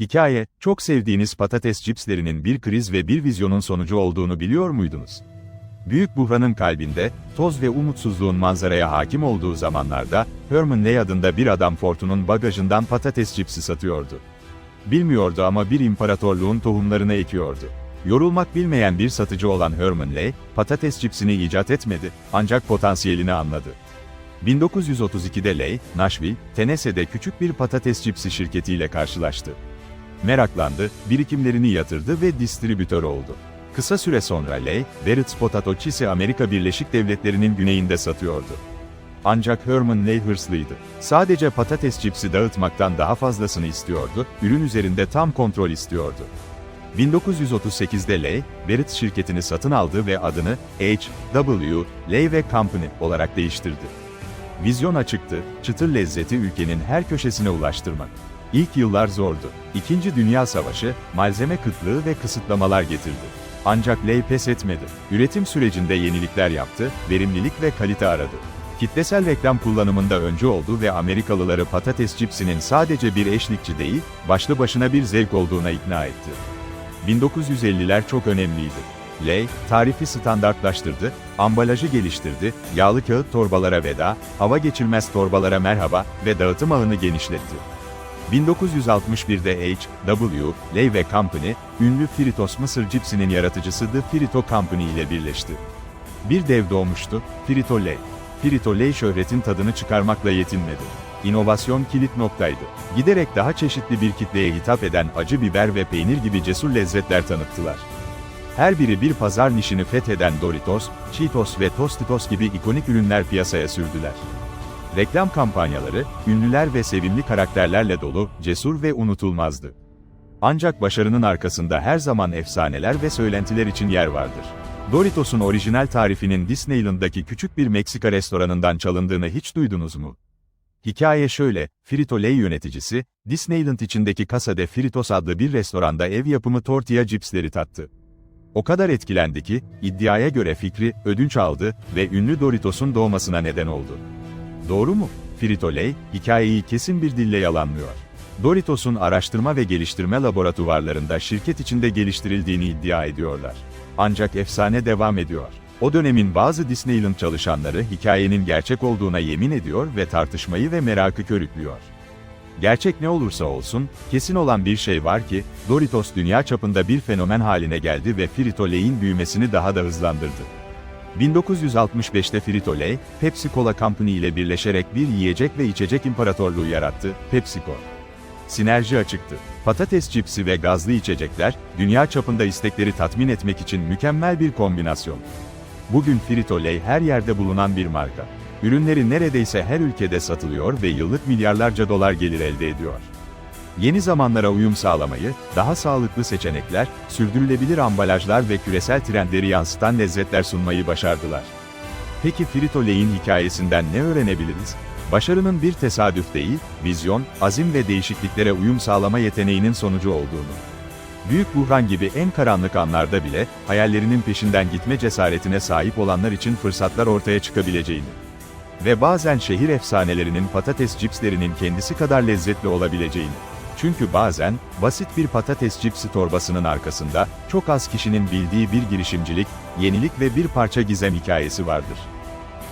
Hikaye, çok sevdiğiniz patates cipslerinin bir kriz ve bir vizyonun sonucu olduğunu biliyor muydunuz? Büyük buhranın kalbinde, toz ve umutsuzluğun manzaraya hakim olduğu zamanlarda, Herman Lay adında bir adam Fortune'un bagajından patates cipsi satıyordu. Bilmiyordu ama bir imparatorluğun tohumlarını ekiyordu. Yorulmak bilmeyen bir satıcı olan Herman Lay, patates cipsini icat etmedi, ancak potansiyelini anladı. 1932'de Lay, Nashville, Tennessee'de küçük bir patates cipsi şirketiyle karşılaştı. Meraklandı, birikimlerini yatırdı ve distribütör oldu. Kısa süre sonra Lay, Barrett's Potato Cheese'i Amerika Birleşik Devletleri'nin güneyinde satıyordu. Ancak Herman Lay hırslıydı. Sadece patates cipsi dağıtmaktan daha fazlasını istiyordu, ürün üzerinde tam kontrol istiyordu. 1938'de Lay, Barrett şirketini satın aldı ve adını H.W. Ve Company olarak değiştirdi. Vizyon açıktı, çıtır lezzeti ülkenin her köşesine ulaştırmak. İlk yıllar zordu. İkinci Dünya Savaşı, malzeme kıtlığı ve kısıtlamalar getirdi. Ancak Lay pes etmedi. Üretim sürecinde yenilikler yaptı, verimlilik ve kalite aradı. Kitlesel reklam kullanımında öncü oldu ve Amerikalıları patates cipsinin sadece bir eşlikçi değil, başlı başına bir zevk olduğuna ikna etti. 1950'ler çok önemliydi. Lay, tarifi standartlaştırdı, ambalajı geliştirdi, yağlı kağıt torbalara veda, hava geçirmez torbalara merhaba ve dağıtım ağını genişletti. 1961'de H.W. Lay ve Company, ünlü Fritos mısır cipsinin yaratıcısı The Frito Company ile birleşti. Bir dev doğmuştu, Frito Lay. Frito Lay şöhretin tadını çıkarmakla yetinmedi. İnovasyon kilit noktaydı. Giderek daha çeşitli bir kitleye hitap eden acı biber ve peynir gibi cesur lezzetler tanıttılar. Her biri bir pazar nişini fetheden Doritos, Cheetos ve Tostitos gibi ikonik ürünler piyasaya sürdüler. Reklam kampanyaları, ünlüler ve sevimli karakterlerle dolu, cesur ve unutulmazdı. Ancak başarının arkasında her zaman efsaneler ve söylentiler için yer vardır. Doritos'un orijinal tarifinin Disneyland'daki küçük bir Meksika restoranından çalındığını hiç duydunuz mu? Hikaye şöyle, Frito-Lay yöneticisi, Disneyland içindeki Casa Fritos adlı bir restoranda ev yapımı tortilla cipsleri tattı. O kadar etkilendi ki, iddiaya göre fikri, ödünç aldı ve ünlü Doritos'un doğmasına neden oldu. Doğru mu? Frito-Lay, hikayeyi kesin bir dille yalanlıyor. Doritos'un araştırma ve geliştirme laboratuvarlarında şirket içinde geliştirildiğini iddia ediyorlar. Ancak efsane devam ediyor. O dönemin bazı Disneyland çalışanları hikayenin gerçek olduğuna yemin ediyor ve tartışmayı ve merakı körüklüyor. Gerçek ne olursa olsun, kesin olan bir şey var ki, Doritos dünya çapında bir fenomen haline geldi ve Frito-Lay'in büyümesini daha da hızlandırdı. 1965'te Frito-Lay, Pepsi Cola Company ile birleşerek bir yiyecek ve içecek imparatorluğu yarattı, PepsiCo. Sinerji açıktı. Patates cipsi ve gazlı içecekler, dünya çapında istekleri tatmin etmek için mükemmel bir kombinasyon. Bugün Frito-Lay her yerde bulunan bir marka. Ürünleri neredeyse her ülkede satılıyor ve yıllık milyarlarca dolar gelir elde ediyor. Yeni zamanlara uyum sağlamayı, daha sağlıklı seçenekler, sürdürülebilir ambalajlar ve küresel trendleri yansıtan lezzetler sunmayı başardılar. Peki Frito-Lay'in hikayesinden ne öğrenebiliriz? Başarının bir tesadüf değil, vizyon, azim ve değişikliklere uyum sağlama yeteneğinin sonucu olduğunu. Büyük buhran gibi en karanlık anlarda bile, hayallerinin peşinden gitme cesaretine sahip olanlar için fırsatlar ortaya çıkabileceğini. Ve bazen şehir efsanelerinin patates cipslerinin kendisi kadar lezzetli olabileceğini. Çünkü bazen, basit bir patates cipsi torbasının arkasında, çok az kişinin bildiği bir girişimcilik, yenilik ve bir parça gizem hikayesi vardır.